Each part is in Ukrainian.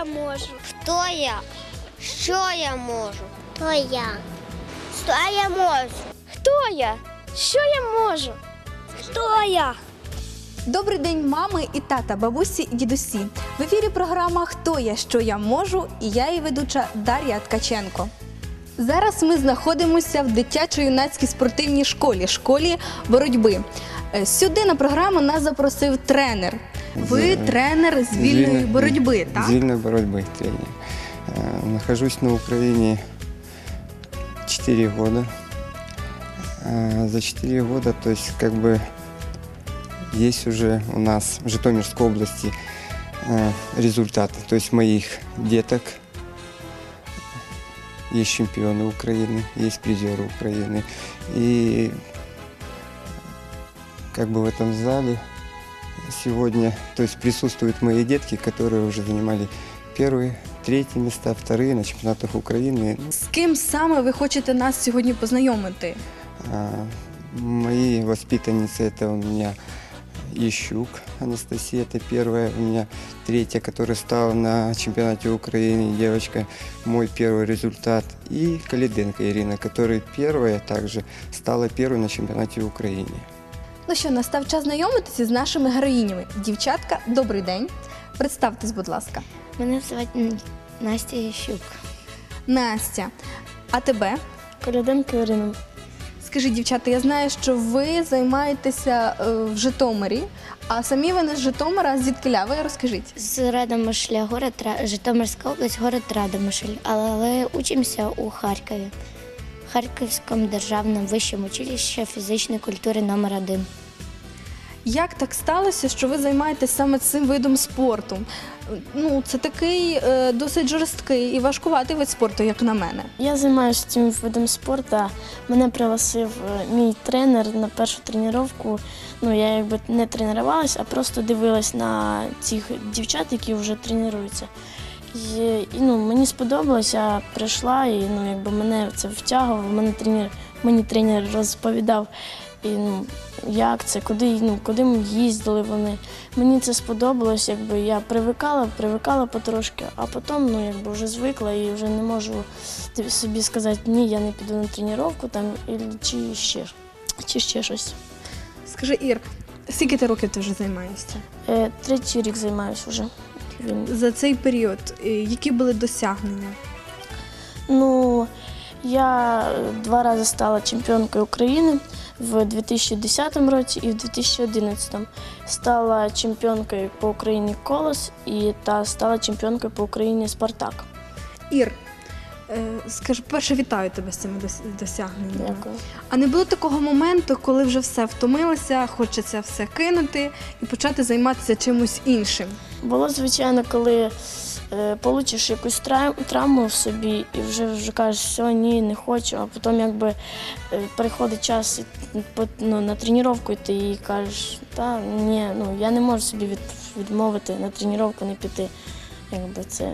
я? Можу? Хто я? Що я можу? Хто я? Що я можу? Хто я? Що я можу? Хто я? Добрий день, мами і тата, бабусі і дідусі. В ефірі програма Хто я, що я можу і я її ведуча Дар'я Ткаченко. Зараз ми знаходимося в дитячо-юнацькій спортивній школі, школі боротьби. Е, Сюди на програму нас запросив тренер. Ви З- тренер з вільної боротьби, так? З вільної боротьби тренер. Э, Нахожусь на Украине 4 года. Э, За 4 года, то есть как бы есть уже у нас в Житомирской области э, результаты, то есть моих деток. Есть чемпионы Украины, есть призеры Украины. И как бы в этом зале сегодня, то есть присутствуют мои детки, которые уже занимали первые, третьи места, вторые на чемпионатах Украины. Ну, З ким саме ви хочете нас сьогодні познайомити? а, мои воспитанницы это у меня Ищук Анастасия, это первая, у меня третья, которая стала на чемпионате Украины, девочка, мой первый результат. И Калиденко Ирина, которая первая также стала первой на чемпионате Украины. Ну що, настав час знайомитися з нашими героїнями. Дівчатка, добрий день. Представтесь, будь ласка. Мене звати Настя Ящук. Настя, а тебе? Коляденко Ірина. Скажіть, дівчата, я знаю, що ви займаєтеся е, в Житомирі, а самі ви не з Житомира, а звідкиля? Ви розкажіть. З Радомишля, город Ра- Житомирська область, город Радомишль. Але учимося у Харкові. Харківському державному вищому училищі фізичної культури номер 1 Як так сталося, що ви займаєтесь саме цим видом спорту? Ну, це такий е, досить жорсткий і важкуватий вид спорту, як на мене. Я займаюся цим видом спорту. Мене пригласив е, мій тренер на першу тренування. Ну, я якби не тренувалася, а просто дивилась на цих дівчат, які вже тренуються. І, і ну, мені сподобалось, я прийшла і ну, якби мене це втягував. Мене тренер, мені тренер розповідав, і, ну, як це, куди, ну, куди ми їздили вони. Мені це сподобалось, якби я привикала, привикала потрошки, а потім ну, якби вже звикла і вже не можу собі сказати, ні, я не піду на тренування там, чи ще, чи ще щось. Скажи, Ір, скільки ти років ти вже займаєшся? Е, третій рік займаюся вже. За цей період е, які були досягнення? Ну, я е, два рази стала чемпіонкою України в 2010 році і в 2011. Стала чемпіонкою по Україні Колос і та стала чемпіонкою по Україні Спартак. Ір, е, скажи, перше вітаю тебе з цими досягненнями. Дякую. А не було такого моменту, коли вже все втомилося, хочеться все кинути і почати займатися чимось іншим. Було звичайно, коли получиш якусь травму в собі і вже, вже кажеш, все, ні, не хочу, а потім якби е, приходить час ну, на тренування і кажеш, та ні, ну я не можу собі від, відмовити на тренування не піти. Якби це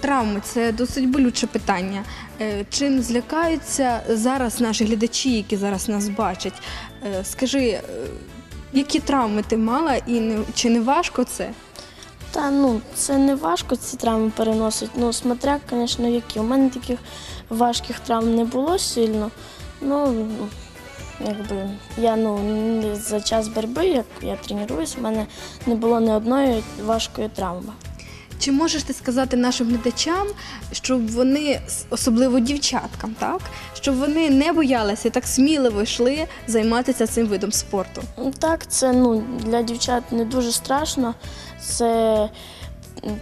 Травми це досить болюче питання. Е, Чим злякаються зараз наші глядачі, які зараз нас бачать? Е, Скажи, е, які травми ти мала і чи не важко це? Та ну це не важко ці травми переносити. Ну, смотря, звісно, які. У мене таких важких травм не було сильно. Ну, якби я ну за час боротьби, як я тренуюсь, у мене не було ні одної важкої травми. Чи можеш ти сказати нашим глядачам, щоб вони, особливо дівчаткам, так, щоб вони не боялися і так сміливо йшли займатися цим видом спорту? Ну, Так, це ну для дівчат не дуже страшно. Це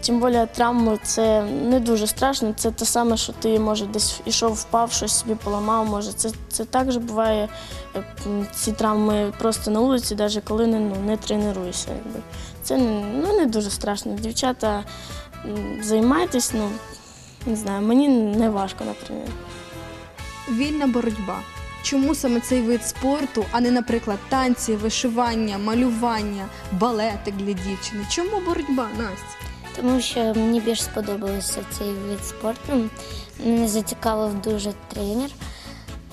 тим більше травми це не дуже страшно. Це те саме, що ти може десь ішов, впав, щось собі поламав. Може, це, це також буває. Ці травми просто на вулиці, навіть коли не, ну, не тренуєшся. Якби. Це не- ну, не дуже страшно. Дівчата займайтесь, ну не знаю, мені не важко, наприклад. Вільна боротьба. Чому саме цей вид спорту, а не, наприклад, танці, вишивання, малювання, балетик для дівчини? Чому боротьба, Настя? Тому що мені більш сподобався цей вид спорту. Мене зацікавив дуже тренер.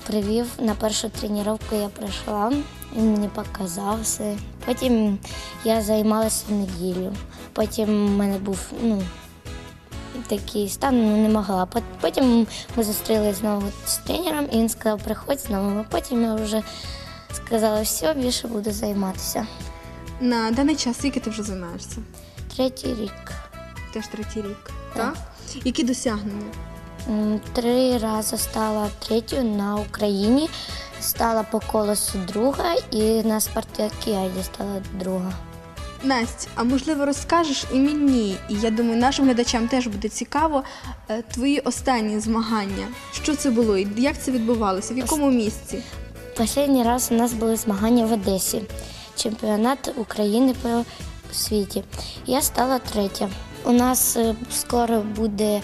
Привів на першу тренування я прийшла, він мені показав все. Потім я займалася неділю. Потім в мене був ну, такий стан, ну, не могла. Потім ми зустрілися знову з тренером, і він сказав, приходь знову. Потім я вже сказала, все, більше буду займатися. На даний час скільки ти вже займаєшся? Третій рік. Теж третій рік. Так. Так? Які досягнення? Три рази стала третьою на Україні, стала по колесу друга і на спартакіаді стала друга. Настя, а можливо розкажеш і мені, і я думаю, нашим глядачам теж буде цікаво е, твої останні змагання. Що це було і як це відбувалося? В якому місці? Останній раз у нас були змагання в Одесі, чемпіонат України по світі. Я стала третя. У нас е, скоро буде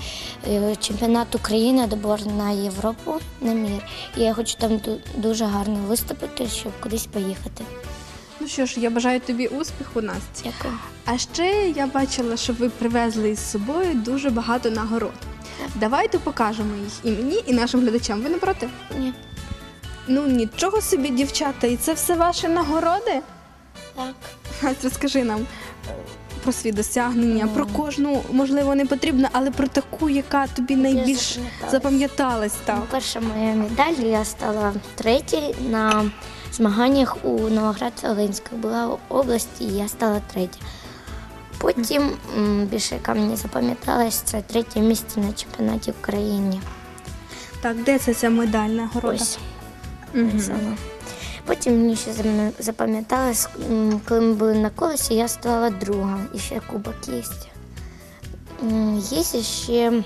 е, чемпіонат України, добор на Європу, на мір. І я хочу там дуже гарно виступити, щоб кудись поїхати. Ну що ж, я бажаю тобі успіху, Настя. Дякую. А ще я бачила, що ви привезли із собою дуже багато нагород. Давайте покажемо їх і мені, і нашим глядачам. Ви не проти? Ні. Ну нічого собі, дівчата, і це все ваші нагороди? Так. Настя, розкажи нам про свої досягнення, про кожну, можливо, не потрібно, але про таку, яка тобі найбільш запам'яталась. запам'яталась. Так. Перша моя медаль я стала третій на змаганнях у Новоград-Волинська. Була область, і я стала третя. Потім м, більше яка мені запам'яталась, це третє місце на чемпіонаті України. так, де це ця медаль нагорода? Ось Мгм. ось вона. Потім мені ще запам'яталось, коли ми були на колесі, я стала друга. І ще кубок є. Є ще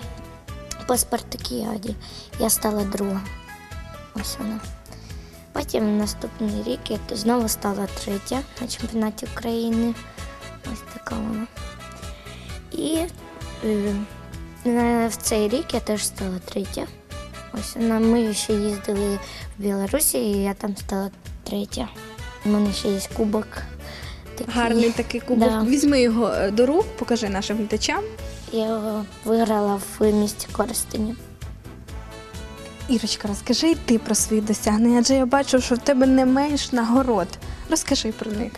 по спартакіаді. Я стала друга. Ось вона. Потім наступний рік я знову стала третя на чемпіонаті України. Ось така вона. І е, в цей рік я теж стала третя. Ось вона. Ми ще їздили в Білорусі, і я там стала третя. У мене ще є кубок. Такий. Гарний такий кубок. Да. Візьми його е, до рук, покажи нашим глядачам. Я його виграла в місті Коростені. Ірочка, розкажи й ти про свої досягнення, адже я бачу, що в тебе не менш нагород. Розкажи про них.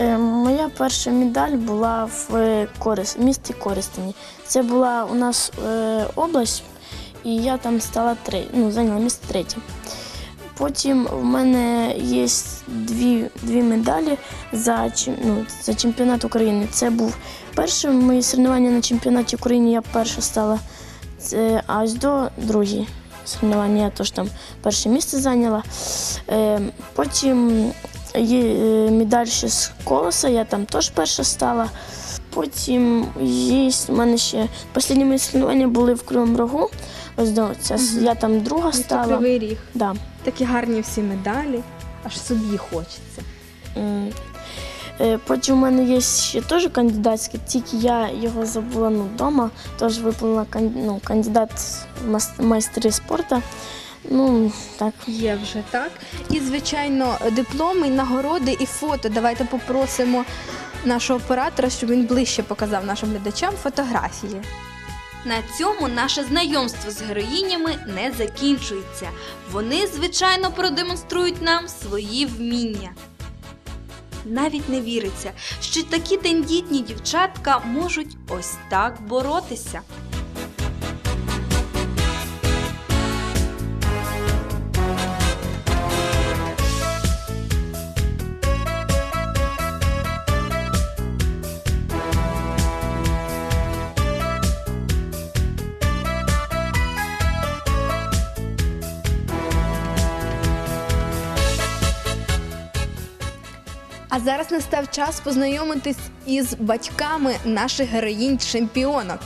Е, Моя перша медаль була в е, Корис, місті Коростені. Це була у нас е, область, і я там стала тре, ну, зайняла місце третє. Потім в мене є дві, дві медалі за, ну, за чемпіонат України. Це був перше моє соревнування на чемпіонаті України, я перша стала. Це, а ось до другі соревнування я теж там перше місце зайняла. Е, потім Є е, медаль ще з колеса, я там теж перша стала. Потім є в мене ще останні мої соревнування були в Кривому Рогу. Ось до ця, я там друга Місто стала. Кривий Ріг. Да. Такі гарні всі медалі, аж собі хочеться. Е, Потім у мене є ще теж кандидатське, тільки я його забула ну, вдома. Теж виповнила ну, кандидат майстри спорту. Ну, так. Є вже так. І, звичайно, дипломи, нагороди і фото. Давайте попросимо нашого оператора, щоб він ближче показав нашим глядачам фотографії. На цьому наше знайомство з героїнями не закінчується. Вони, звичайно, продемонструють нам свої вміння. Навіть не віриться, що такі тендітні дівчатка можуть ось так боротися. А зараз настав час познайомитись із батьками наших героїнь-чемпіонок.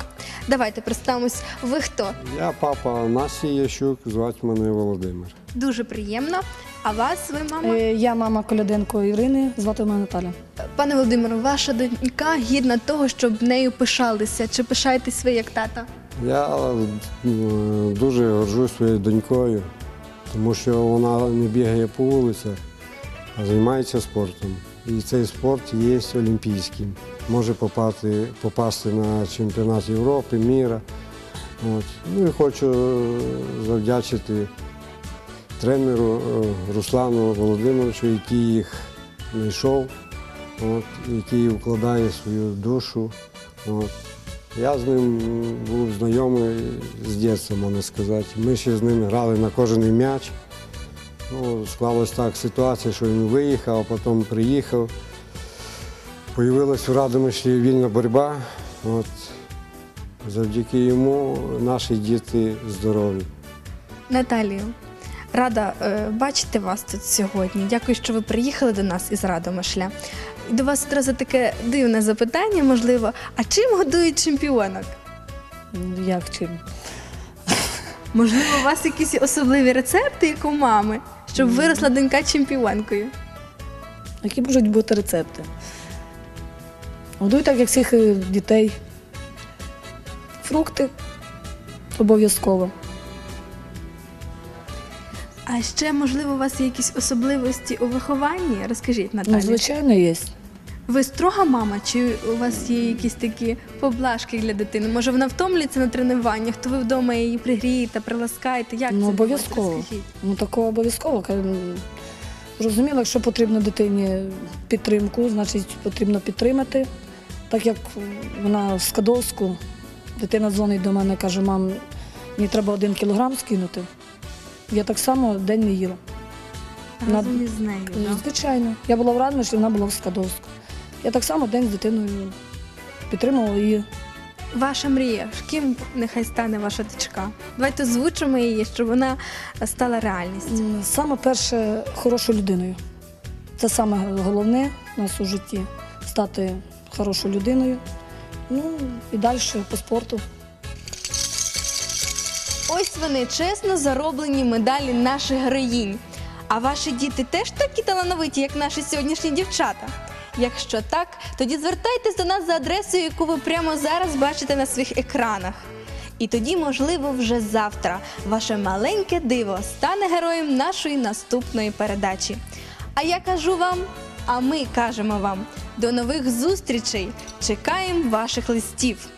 Давайте представимось. Ви хто? Я папа Насі Ящук, звати мене Володимир. Дуже приємно. А вас, ви, мама? Е, Я мама Коляденко Ірини, звати мене Наталя. Пане Володимире, ваша донька гідна того, щоб нею пишалися. Чи пишаєтесь ви як тата? Я е, дуже горжусь своєю донькою, тому що вона не бігає по вулицях, а займається спортом. І цей спорт є олімпійським. Може попасти, попасти на чемпіонат Європи, міра. От. Ну і хочу завдячити тренеру е, Руслану Володимировичу, який їх знайшов от, який вкладає свою душу. От. Я з ним був знайомий з дитинства, можна сказати. Ми ще з ним грали на кожний м'яч. Ну, склалась так ситуація, що він виїхав, а потім приїхав. Появилась в Радомишлі вільна боротьба. От. Завдяки йому наші діти здорові. Наталію, рада е, бачити вас тут сьогодні. Дякую, що ви приїхали до нас із Радомишля. І до вас одразу таке дивне запитання, можливо. А чим годують чемпіонок? Ну, Як чим? Можливо, у вас якісь особливі рецепти, як у мами, щоб виросла донька чемпіонкою? Які можуть бути рецепти? Годуй так, як всіх е, дітей. Фрукти обов'язково. А ще, можливо, у вас є якісь особливості у вихованні? Розкажіть, Наталі. Ну, звичайно, є. Ви строга мама, чи у вас є якісь такі поблажки для дитини? Може, вона втомлюється на тренуваннях, то ви вдома її пригрієте, приласкаєте? Як Ну, це обов'язково. Ну, такого обов'язково. Зрозуміло, якщо потрібно дитині підтримку, значить потрібно підтримати. Так як вона в Скадовську, дитина дзвонить до мене, каже, мам, мені треба один кілограм скинути. Я так само день не їла. Разом із нею. Звичайно. Я була в Радмишлі, вона була в Скадовську. Я так само день з дитиною підтримувала її. Ваша мрія, ким нехай стане ваша дочка? Давайте озвучимо її, щоб вона стала реальністю. М, Саме перше хорошою людиною. Це саме головне у нас у житті стати хорошою людиною. Ну і далі по спорту. Ось вони чесно зароблені медалі наших героїнь. А ваші діти теж такі талановиті, як наші сьогоднішні дівчата. Якщо так, тоді звертайтесь до нас за адресою, яку ви прямо зараз бачите на своїх екранах. І тоді, можливо, вже завтра ваше маленьке диво стане героєм нашої наступної передачі. А я кажу вам, а ми кажемо вам до нових зустрічей. Чекаємо ваших листів.